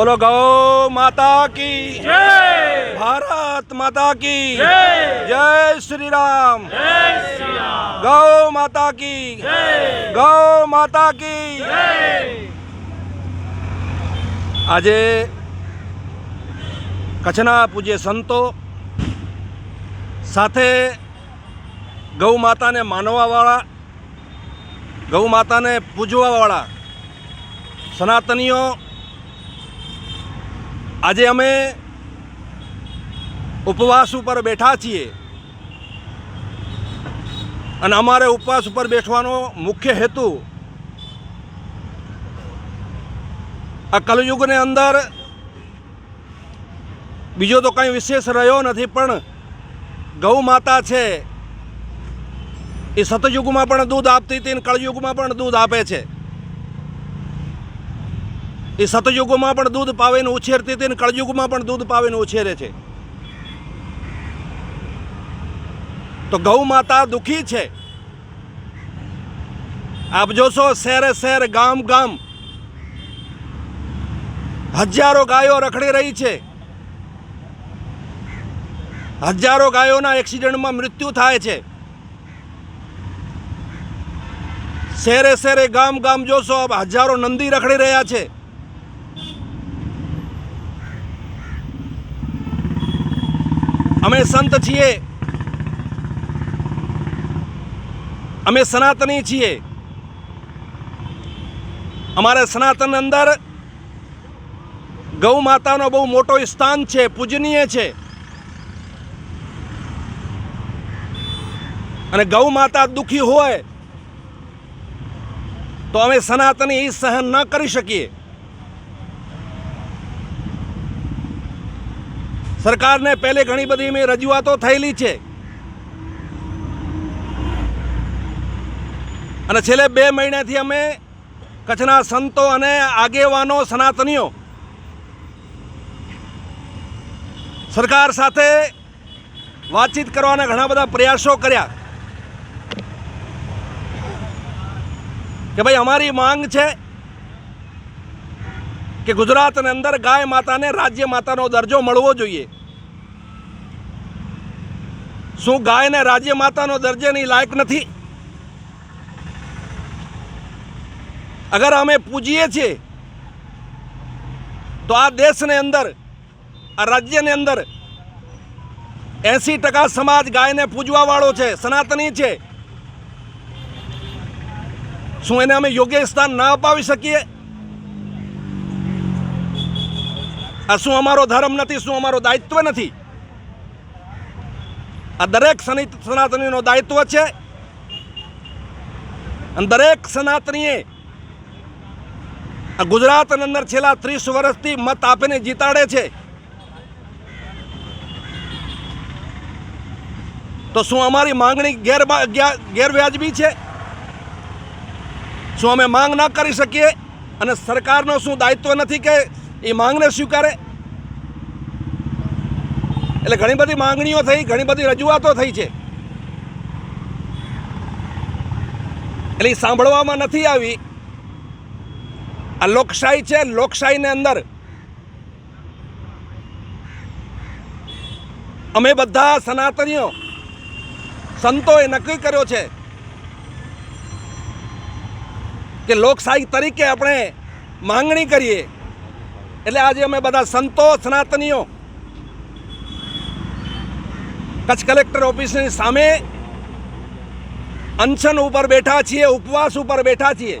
બોલો ગૌ માતા કી. જય. ભારત માતા કી. જય. જય શ્રી રામ જય શ્રી રામ ગૌ માતા કી. જય. ગૌ માતા કી. જય. આજે કચ્છના પૂજ્ય સંતો સાથે ગૌ માતાને માનવાવાળા ગૌ માતાને પૂજવાવાળા સનાતનીઓ આજે અમે ઉપવાસ ઉપર બેઠા છીએ. અને અમારે ઉપવાસ ઉપર બેસવાનો મુખ્ય હેતુ આ કલયુગની અંદર બીજો તો કંઈ વિશેષ રહ્યો નથી, પણ ગૌ માતા છે. એ સતયુગમાં પણ દૂધ આપતી હતી અને કળયુગમાં પણ દૂધ આપે છે. એ સતયુગમાં પણ દૂધ પાવેને ઉછેરતી હતી અને કળયુગમાં પણ દૂધ પાવેને ઉછેરે છે. તો ગૌ માતા દુઃખી છે. આપ જોશો શહેરે શહેર ગામ ગામ. હજારો ગાયો રખડી રહી છે. હજારો ગાયોના એક્સિડન્ટમાં મૃત્યુ થાય છે. શહેરે શહેરે ગામ ગામ જોશો હજારો નંદી રખડી રહ્યા છે. અમે સંત છીએ. અમે સનાતની છીએ. અમારે સનાતન અંદર ગૌ માતાનો બહુ મોટો સ્થાન છે, પૂજનીય છે. અને ગૌ માતા દુઃખી હોય તો અમે સનાતની એ સહન ન કરી શકીએ. સરકારને પહેલે ઘણી બધી મેં રજૂઆતો થયેલી છે. અને છેલ્લે બે મહિનાથી અમે કચ્છના સંતો અને આગેવાનો સનાતનીઓ સરકાર સાથે વાતચીત કરવાના ઘણા બધા પ્રયાસો કર્યા. કે ભાઈ અમારી માંગ છે કે ગુજરાતની અંદર ગાય માતાને રાજ્ય માતાનો દરજ્જો મળવો જોઈએ. શું ગાયને રાજ્ય માતાનો દરજ્જેની લાયક નથી? અગર અમે પૂજીએ છીએ, તો આ દેશની અંદર, આ રાજ્યની અંદર એંસી ટકા સમાજ ગાયને પૂજવા વાળો છે, સનાતની છે. શું એને અમે યોગ્ય સ્થાન ન અપાવી શકીએ? આ શું અમારો ધર્મ નથી, શું અમારો દાયિત્વ નથી? આ દરેક સનાતનીનો દાયિત્વ છે. અને દરેક સનાતનીએ આ ગુજરાતની અંદર છેલ્લા ત્રીસ વર્ષથી મત આપીને જીતાડે છે. તો શું અમારી માંગણી ગેર, ગેરવ્યાજબી છે? શું અમે માંગ ના કરી શકીએ? અને સરકારનો શું દાયિત્વ નથી કે એ માંગને સ્વીકારે. એટલે ઘણી બધી માંગણીઓ થઈ, ઘણી બધી રજૂઆતો થઈ છે. એટલે એ સાંભળવામાં નથી આવી. આ લોકશાહી છે, લોકશાહીને અંદર અમે બધા સનાતનીઓ, સંતોએ નક્કી કર્યો છે કે લોકશાહી તરીકે આપણે માંગણી કરીએ. એટલે આજે અમે બધા સંતો, સનાતનીઓ, કચ્છ કલેક્ટર ઓફિસની સામે અનશન ઉપર બેઠા છીએ, ઉપવાસ ઉપર બેઠા છીએ.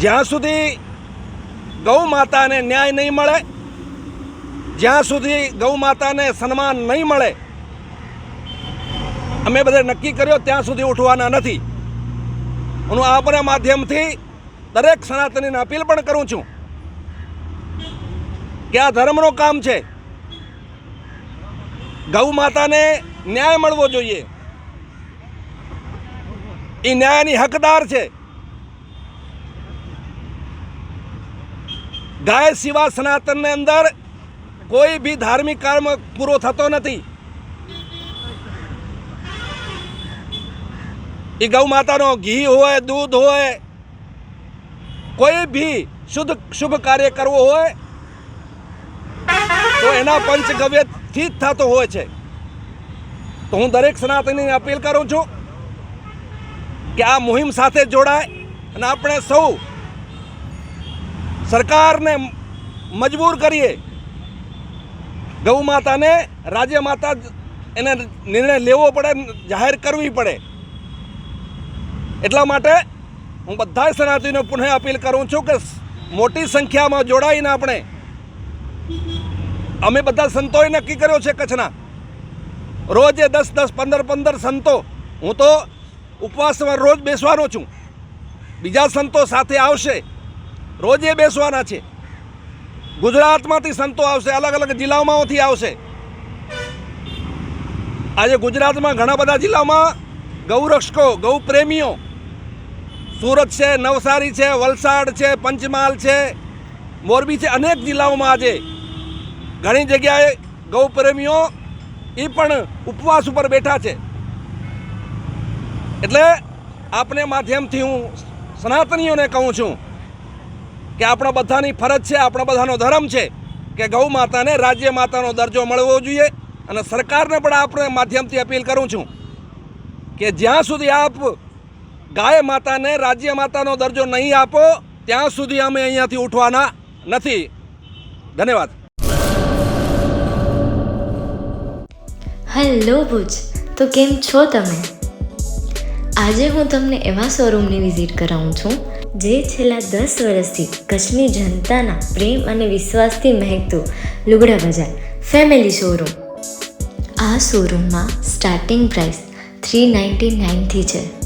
જ્યાં સુધી ગૌ માતાને ન્યાય નહીં મળે, જ્યાં સુધી ગૌ માતાને સન્માન નહીં મળે, અમે બધે નક્કી કર્યો, ત્યાં સુધી ઉઠવાના નથી. હું આપણા માધ્યમથી દરેક સનાતનીને અપીલ પણ કરું છું કે આ ધર્મનું કામ છે. ગૌ માતાને ન્યાય મળવો જોઈએ. એ ન્યાયની હકદાર છે. ગાય સિવા સનાતનની અંદર કોઈ બી ધાર્મિક કર્મ પૂરો થતો નથી. એ ગૌ માતાનો ઘી હોય, દૂધ હોય કોઈ ભી શુદ્ધ, શુભ કાર્ય કરવો હોય, તો એના પંચગવ્યથી જ થતો હોય છે. તો હું દરેક સનાતનીને અપીલ કરું છું કે આ મુહિમ સાથે જોડાય અને આપણે સૌ સરકારને મજબૂર કરીએ. ગૌ માતાને, રાજ્ય માતા એને નિર્ણય લેવો પડે, જાહેર કરવી પડે. એટલા માટે હું બધા સનાતનીને પુનઃ અપીલ કરું છું કે મોટી સંખ્યામાં જોડાઈને આપણે અમે બધા સંતોએ નક્કી કર્યો છે કચ્છના. રોજે દસ દસ, પંદર પંદર સંતો. હું તો ઉપવાસમાં રોજ બેસવાનો છું. બીજા સંતો સાથે આવશે. રોજે બેસવાના છે. ગુજરાતમાંથી સંતો આવશે, અલગ અલગ જિલ્લાઓમાંથી આવશે. આજે ગુજરાતમાં ઘણા બધા જિલ્લામાં ગૌરક્ષકો ગૌ પ્રેમીઓ સુરત છે, નવસારી છે, વલસાડ છે, પંચમહાલ છે, મોરબી છે, અનેક જિલ્લાઓમાં આજે ઘણી જગ્યાએ ગૌપ્રેમીઓ એ પણ ઉપવાસ ઉપર બેઠા છે. એટલે આપને માધ્યમથી હું સનાતનીઓને કહું છું કે આપણા બધાની ફરજ છે, આપણા બધાનો ધર્મ છે કે ગૌ માતાને રાજ્ય માતાનો દરજ્જો મળવો જોઈએ અને સરકારને પણ આપણે માધ્યમથી અપીલ કરું છું કે જ્યાં સુધી આપ ગાય માતાને રાજ્ય માતાનો દરજ્જો નહીં આપો, ત્યાં સુધી અમે અહીંયાથી ઉઠવાના નથી. ધન્યવાદ. હેલો ભુજ, તો કેમ છો તમે? આજે હું તમને એવા શોરૂમની વિઝિટ કરાવું છું, જે છેલ્લા દસ વર્ષથી કચ્છની જનતાના પ્રેમ અને વિશ્વાસથી મહેકતું લુગડા બજાર ફેમિલી શોરૂમ. આ શોરૂમમાં સ્ટાર્ટિંગ પ્રાઇસ થ્રી નાઇન્ટી નાઇનથી છે.